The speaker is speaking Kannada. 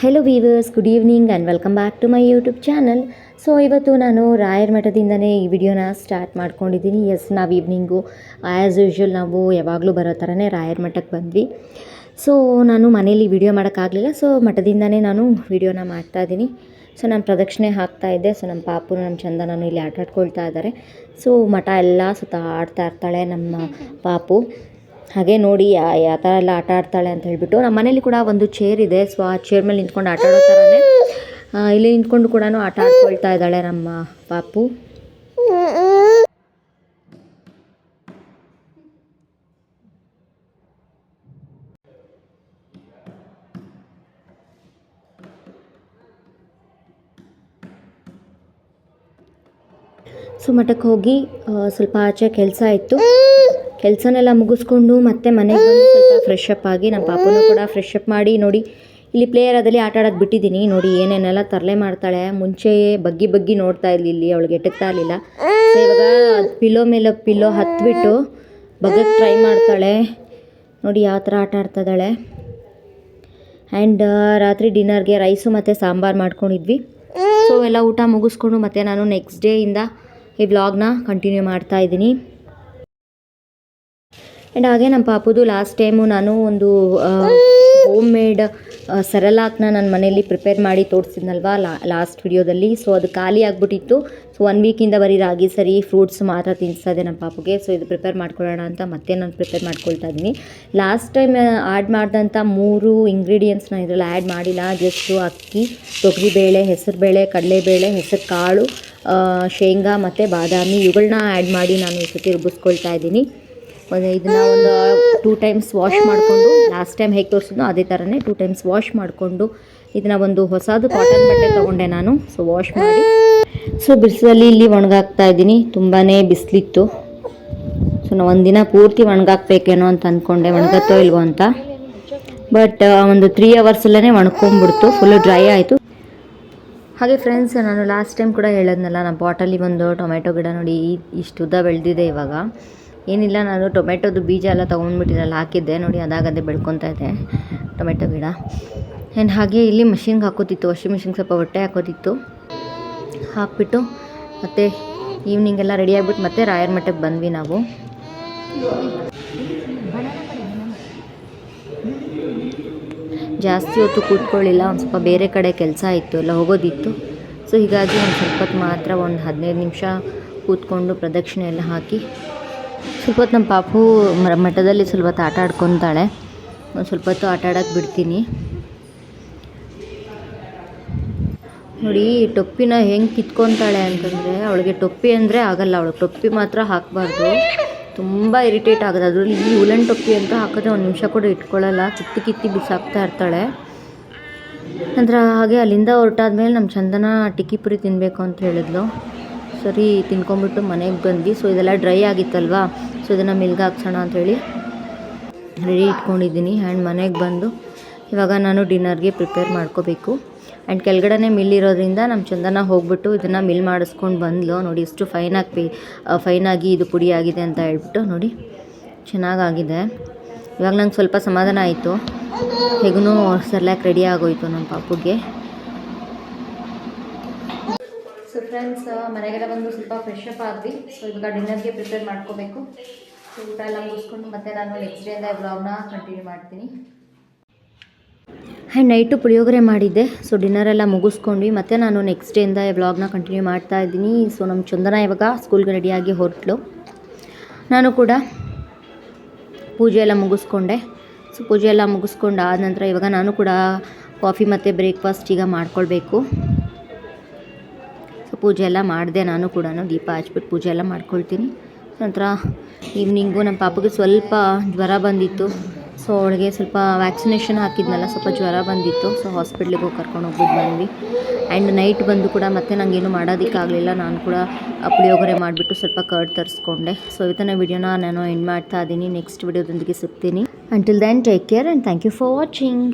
Hello viewers good evening and welcome back to my YouTube channel so ಇವತ್ತು ನಾನು ರಾಯರ ಮಠದಿಂದನೇ ಈ ವಿಡಿಯೋನ ಸ್ಟಾರ್ಟ್ ಮಾಡ್ಕೊಂಡಿದ್ದೀನಿ. ಎಸ್ ನಾವು ಈವ್ನಿಂಗು ಆ್ಯಸ್ ಯೂಶ್ವಲ್ ನಾವು ಯಾವಾಗಲೂ ಬರೋ ಥರನೇ ರಾಯರ ಮಠಕ್ಕೆ ಬಂದ್ವಿ. ಸೊ ನಾನು ಮನೇಲಿ ವಿಡಿಯೋ ಮಾಡೋಕ್ಕಾಗಲಿಲ್ಲ. ಸೊ ಮಠದಿಂದನೇ ನಾನು ವಿಡಿಯೋನ ಮಾಡ್ತಾಯಿದ್ದೀನಿ ಸೊ ನಾನು ಪ್ರದಕ್ಷಿಣೆ ಹಾಕ್ತಾ ಇದ್ದೆ. ಸೊ ನಮ್ಮ ಪಾಪು ನಮ್ಮ ಚಂದನನು ಇಲ್ಲಿ ಆಟ ಆಡ್ಕೊಳ್ತಾ ಇದ್ದಾರೆ ಸೊ ಮಠ ಎಲ್ಲ ಸುತ್ತ ಆಡ್ತಾ ಇರ್ತಾಳೆ ನಮ್ಮ ಪಾಪು. ಹಾಗೆ ನೋಡಿ ಯಾವ ಥರ ಎಲ್ಲ ಆಟ ಆಡ್ತಾಳೆ ಅಂತ ಹೇಳ್ಬಿಟ್ಟು ನಮ್ಮ ಮನೇಲಿ ಕೂಡ ಒಂದು ಚೇರ್ ಇದೆ. ಸೊ ಆ ಚೇರ್ ಮೇಲೆ ನಿಂತ್ಕೊಂಡು ಆಟ ಆಡೋ ಥರನೇ ಇಲ್ಲಿ ನಿಂತ್ಕೊಂಡು ಕೂಡ ಆಟ ಆಡ್ಕೊಳ್ತಾ ಇದ್ದಾಳೆ ನಮ್ಮ ಪಾಪು. ಸೊ ಮಠಕ್ಕೆ ಹೋಗಿ ಸ್ವಲ್ಪ ಆಚೆ ಕೆಲಸ ಇತ್ತು. ಕೆಲಸನೆಲ್ಲ ಮುಗಿಸ್ಕೊಂಡು ಮತ್ತೆ ಮನೆಗೆ ಬಂದು ಸ್ವಲ್ಪ ಫ್ರೆಶ್ ಅಪ್ ಆಗಿ ನಮ್ಮ ಪಾಪನೂ ಕೂಡ ಫ್ರೆಶ್ ಅಪ್ ಮಾಡಿ ನೋಡಿ, ಇಲ್ಲಿ ಪ್ಲೇ ಏರಿಯಾದಲ್ಲಿ ಆಟ ಆಡೋದು ಬಿಟ್ಟಿದ್ದೀನಿ ನೋಡಿ, ಏನೇನೆಲ್ಲ ತರಲೆ ಮಾಡ್ತಾಳೆ. ಮುಂಚೆ ಬಗ್ಗಿ ಬಗ್ಗಿ ನೋಡ್ತಾ ಇಲ್ಲಿ ಅವಳಿಗೆ ಎಟಕ್ತಾ ಇರಲಿಲ್ಲ. ಇವಾಗ ಪಿಲ್ಲೋ ಮೇಲೆ ಪಿಲ್ಲೋ ಹತ್ಬಿಟ್ಟು ಬಗ್ಗಕ್ಕೆ ಟ್ರೈ ಮಾಡ್ತಾಳೆ. ನೋಡಿ, ಯಾವ ಥರ ಆಟ ಆಡ್ತಾ ಇದ್ದಾಳೆ. ಆ್ಯಂಡ್ ರಾತ್ರಿ ಡಿನ್ನರ್ಗೆ ರೈಸು ಮತ್ತು ಸಾಂಬಾರು ಮಾಡ್ಕೊಂಡಿದ್ವಿ. ಸೊ ಎಲ್ಲ ಊಟ ಮುಗಿಸ್ಕೊಂಡು ಮತ್ತು ನಾನು ನೆಕ್ಸ್ಟ್ ಡೇಯಿಂದ ಈ ವ್ಲಾಗ್ನ ಕಂಟಿನ್ಯೂ ಮಾಡ್ತಾ ಇದ್ದೀನಿ. ಆ್ಯಂಡ್ ಹಾಗೆ ನಮ್ಮ ಪಾಪುದು ಲಾಸ್ಟ್ ಟೈಮು ನಾನು ಒಂದು ಹೋಮ್ ಮೇಡ್ ಸರಲಾಕ್ನ ನನ್ನ ಮನೆಯಲ್ಲಿ ಪ್ರಿಪೇರ್ ಮಾಡಿ ತೋರಿಸಿದ್ನಲ್ವಾ ಲಾಸ್ಟ್ ವಿಡಿಯೋದಲ್ಲಿ ಸೊ ಅದು ಖಾಲಿ ಆಗಿಬಿಟ್ಟಿತ್ತು. ಸೊ ಒನ್ ವೀಕಿಂದ ಬರೀ ರಾಗಿ ಸರಿ ಫ್ರೂಟ್ಸ್ ಮಾತ್ರ ತಿನ್ನಿಸ್ತಾ ನಮ್ಮ ಪಾಪುಗೆ. ಸೊ ಇದು ಪ್ರಿಪೇರ್ ಮಾಡ್ಕೊಳ್ಳೋಣ ಅಂತ ಮತ್ತೆ ನಾನು ಪ್ರಿಪೇರ್ ಮಾಡ್ಕೊಳ್ತಾ ಇದ್ದೀನಿ. ಲಾಸ್ಟ್ ಟೈಮ್ ಆ್ಯಡ್ ಮಾಡಿದಂಥ ಮೂರು ಇಂಗ್ರೀಡಿಯೆಂಟ್ಸ್ನ ಇದರಲ್ಲಿ ಆ್ಯಡ್ ಮಾಡಿಲ್ಲ. ಜಸ್ಟು ಅಕ್ಕಿ, ತೊಗರಿಬೇಳೆ, ಹೆಸರುಬೇಳೆ, ಕಡಲೆಬೇಳೆ ಹೆಸರು ಕಾಳು ಶೇಂಗಾ ಮತ್ತು ಬಾದಾಮಿ. ಇವುಗಳನ್ನ ಆ್ಯಡ್ ಮಾಡಿ ನಾನು ಈ ಸತಿ ರುಬ್ಬಿಸ್ಕೊಳ್ತಾ ಇದ್ದೀನಿ. ಇದನ್ನ ಒಂದು ಟೂ ಟೈಮ್ಸ್ ವಾಶ್ ಮಾಡಿಕೊಂಡು ಲಾಸ್ಟ್ ಟೈಮ್ ಹೇಗೆ ತೋರಿಸಿದ್ನೋ ಅದೇ ಥರನೇ ಟೂ ಟೈಮ್ಸ್ ವಾಶ್ ಮಾಡಿಕೊಂಡು, ಇದನ್ನ ಒಂದು ಹೊಸದು ಕಾಟನ್ ಬಟ್ಟೆ ತೊಗೊಂಡೆ ನಾನು. ಸೊ ವಾಶ್ ಮಾಡಿ. ಸೊ ಬಿಸಿಲಲ್ಲಿ ಇಲ್ಲಿ ಒಣಗಾಕ್ತಾ ಇದ್ದೀನಿ. ತುಂಬಾ ಬಿಸಿಲಿತ್ತು. ಸೊ ನಾವು ಒಂದಿನ ಪೂರ್ತಿ ಒಣಗಾಕ್ಬೇಕೇನೋ ಅಂತ ಅಂದ್ಕೊಂಡೆ ಒಣಗತ್ತೋ ಇಲ್ವೋ ಅಂತ. ಬಟ್ ಒಂದು ತ್ರೀ ಅವರ್ಸಲ್ಲೇ ಒಣಕೊಂಡ್ಬಿಡ್ತು. ಫುಲ್ಲು ಡ್ರೈ ಆಯಿತು. ಹಾಗೆ ಫ್ರೆಂಡ್ಸ್ ನಾನು ಲಾಸ್ಟ್ ಟೈಮ್ ಕೂಡ ಹೇಳೋದ್ನಲ್ಲ ನಮ್ಮ ಬಾಟಲಿ ಒಂದು ಟೊಮೆಟೊ ಗಿಡ ನೋಡಿ ಇಷ್ಟು ಉದ್ದ ಬೆಳೆದಿದೆ ಇವಾಗ. ಏನಿಲ್ಲ, ನಾನು ಟೊಮೆಟೊದು ಬೀಜ ಎಲ್ಲ ತೊಗೊಂಡ್ಬಿಟ್ಟಿರಲ್ಲ ಹಾಕಿದ್ದೆ. ನೋಡಿ, ಅದಾಗದೇ ಬೆಳ್ಕೊತಾ ಇದೆ ಟೊಮೆಟೊ ಗಿಡ. ಆ್ಯಂಡ್ ಹಾಗೆ ಇಲ್ಲಿ ಮಷಿನ್ಗೆ ಹಾಕೋತಿತ್ತು, ವಾಷಿಂಗ್ ಮಿಷಿನ್ಗೆ ಸ್ವಲ್ಪ ಹೊಟ್ಟೆ ಹಾಕೋತಿತ್ತು. ಹಾಕ್ಬಿಟ್ಟು ಮತ್ತು ಈವ್ನಿಂಗ್ ಎಲ್ಲ ರೆಡಿ ಆಗಿಬಿಟ್ಟು ಮತ್ತೆ ರಾಯರ ಮಠಕ್ಕೆ ಬಂದ್ವಿ ನಾವು. ಜಾಸ್ತಿ ಹೊತ್ತು ಕೂತ್ಕೊಳ್ಳಿಲ್ಲ, ಒಂದು ಸ್ವಲ್ಪ ಬೇರೆ ಕಡೆ ಕೆಲಸ ಇತ್ತು, ಎಲ್ಲ ಹೋಗೋದಿತ್ತು. ಸೊ, ಹೀಗಾಗಿ ಒಂದು ಸ್ವಲ್ಪ ಮಾತ್ರ ಒಂದು ಹದಿನೈದು ನಿಮಿಷ ಕೂತ್ಕೊಂಡು ಪ್ರದಕ್ಷಿಣೆ ಎಲ್ಲ ಹಾಕಿ ಸ್ವಲ್ಪ ಹೊತ್ತು ನಮ್ಮ ಪಾಪು ಮಠದಲ್ಲಿ ಸ್ವಲ್ಪ ಹೊತ್ತು ಆಟ ಆಡ್ಕೊತಾಳೆ. ಒಂದು ಸ್ವಲ್ಪ ಹೊತ್ತು ಆಟ ಆಡೋಕ್ಕೆ ಬಿಡ್ತೀನಿ. ನೋಡಿ, ಟೊಪ್ಪಿನ ಹೆಂಗೆ ಕಿತ್ಕೊತಾಳೆ ಅಂತಂದರೆ, ಅವಳಿಗೆ ಟೊಪ್ಪಿ ಅಂದರೆ ಆಗಲ್ಲ. ಅವಳು ಟೊಪ್ಪಿ ಮಾತ್ರ ಹಾಕಬಾರ್ದು. ತುಂಬ ಇರಿಟೇಟ್ ಆಗುತ್ತೆ. ಅದರಲ್ಲಿ ಈ ಉಲನ್ ಟೊಪ್ಪಿ ಅಂತ ಹಾಕಿದ್ರೆ ಒಂದು ನಿಮಿಷ ಕೂಡ ಇಟ್ಕೊಳ್ಳಲ್ಲ. ಕಿತ್ತು ಕಿತ್ತಿ ಬಿಸಾಕ್ತಾ ಇರ್ತಾಳೆ. ನಂತರ ಹಾಗೆ ಅಲ್ಲಿಂದ ಹೊರಟಾದ್ಮೇಲೆ ನಮ್ಮ ಚಂದನ ಟಿಕ್ಕಿ ಪುರಿ ತಿನ್ನಬೇಕು ಅಂತ ಹೇಳಿದ್ಲು. ಸರಿ ತಿನ್ಕೊಂಬಿಟ್ಟು ಮನೆಗೆ ಬಂದ್ವಿ. ಸೊ ಇದೆಲ್ಲ ಡ್ರೈ ಆಗಿತ್ತಲ್ವಾ? ಸೊ ಇದನ್ನು ಮಿಲ್ಗೆ ಹಾಕ್ಸೋಣ ಅಂಥೇಳಿ ರೆಡಿ ಇಟ್ಕೊಂಡಿದ್ದೀನಿ ಆ್ಯಂಡ್ ಮನೆಗೆ ಬಂದು ಇವಾಗ ನಾನು ಡಿನ್ನರ್ಗೆ ಪ್ರಿಪೇರ್ ಮಾಡ್ಕೋಬೇಕು. ಆ್ಯಂಡ್ ಕೆಳಗಡೆ ಮಿಲ್ ಇರೋದ್ರಿಂದ ನಮ್ಮ ಚಂದನ ಹೋಗ್ಬಿಟ್ಟು ಇದನ್ನು ಮಿಲ್ ಮಾಡಿಸ್ಕೊಂಡು ಬಂದ್ಲು. ನೋಡಿ ಎಷ್ಟು ಫೈನಾಗಿ ಪೇ ಫೈನಾಗಿ ಇದು ಪುಡಿ ಆಗಿದೆ ಅಂತ ಹೇಳ್ಬಿಟ್ಟು ನೋಡಿ ಚೆನ್ನಾಗಾಗಿದೆ. ಇವಾಗ ನಂಗೆ ಸ್ವಲ್ಪ ಸಮಾಧಾನ ಆಯಿತು. ಹೇಗೂ ಸರ್ಲ್ಯಾಕ್ ರೆಡಿ ಆಗೋಯ್ತು ನಮ್ಮ ಪಾಪುಗೆ ಸೊ ಫ್ರೆಂಡ್ಸ್ ಮನೆಗೆಲ್ಲ ಬಂದು ಸ್ವಲ್ಪ ಫ್ರೆಶ್ ಅಪ್ ಆದ್ವಿ. ಸೊ ಇವಾಗ ಡಿನ್ನರ್ಗೆ ಪ್ರಿಪೇರ್ ಮಾಡ್ಕೋಬೇಕು. ಸೊ ಊಟ ಎಲ್ಲ ಮುಗಿಸ್ಕೊಂಡು ಮತ್ತೆ ನಾನು ನೆಕ್ಸ್ಟ್ ಡೇಯಿಂದ ಬ್ಲಾಗ್ನ ಕಂಟಿನ್ಯೂ ಮಾಡ್ತೀನಿ. ಹೈ ನೈಟು ಪುಳಿಯೋಗರೆ ಮಾಡಿದ್ದೆ. ಸೊ ಡಿನ್ನರ್ ಎಲ್ಲ ಮುಗಿಸ್ಕೊಂಡ್ವಿ. ಮತ್ತು ನಾನು ನೆಕ್ಸ್ಟ್ ಡೇಯಿಂದ ಬ್ಲಾಗ್ನ ಕಂಟಿನ್ಯೂ ಮಾಡ್ತಾ ಇದ್ದೀನಿ. ಸೊ ನಮ್ಮ ಚಂದನ ಇವಾಗ ಸ್ಕೂಲ್ಗೆ ರೆಡಿಯಾಗಿ ಹೊರಟ್ಲು. ನಾನು ಕೂಡ ಪೂಜೆ ಎಲ್ಲ ಮುಗಿಸ್ಕೊಂಡೆ. ಸೊ ಪೂಜೆ ಎಲ್ಲ ಮುಗಿಸ್ಕೊಂಡು ಆದ ನಂತರ ಇವಾಗ ನಾನು ಕೂಡ ಕಾಫಿ ಮತ್ತು ಬ್ರೇಕ್ಫಾಸ್ಟ್ ಈಗ ಮಾಡ್ಕೊಳ್ಬೇಕು. ಪೂಜೆ ಎಲ್ಲ ಮಾಡಿದೆ ನಾನು ಕೂಡ ದೀಪ ಹಚ್ಬಿಟ್ಟು ಪೂಜೆ ಎಲ್ಲ ಮಾಡ್ಕೊಳ್ತೀನಿ. ನಂತರ ಈವ್ನಿಂಗು ನಮ್ಮ ಪಾಪಗೆ ಸ್ವಲ್ಪ ಜ್ವರ ಬಂದಿತ್ತು. ಸೊ ಅವಳಿಗೆ ಸ್ವಲ್ಪ ವ್ಯಾಕ್ಸಿನೇಷನ್ ಹಾಕಿದ್ನಲ್ಲ, ಸ್ವಲ್ಪ ಜ್ವರ ಬಂದಿತ್ತು. ಸೊ ಹಾಸ್ಪಿಟ್ಲಿಗೆ ಹೋಗಿ ಕರ್ಕೊಂಡು ಹೋಗ್ಬಿಟ್ಟು ಬಂದ್ವಿ. ಆ್ಯಂಡ್ ನೈಟ್ ಬಂದು ಕೂಡ ಮತ್ತೆ ನನಗೇನು ಮಾಡೋದಕ್ಕಾಗಲಿಲ್ಲ. ನಾನು ಕೂಡ ಪುಳಿಯೋಗರೆ ಮಾಡಿಬಿಟ್ಟು ಸ್ವಲ್ಪ ಕರ್ಡ್ ತರಿಸ್ಕೊಂಡೆ. ಸೊ ಇವತ್ತಿನ ವಿಡಿಯೋನ ನಾನು ಎಂಡ್ ಮಾಡ್ತಾ ಇದ್ದೀನಿ. ನೆಕ್ಸ್ಟ್ ವಿಡಿಯೋದೊಂದಿಗೆ ಸಿಗ್ತೀನಿ. Until then take care and thank you for watching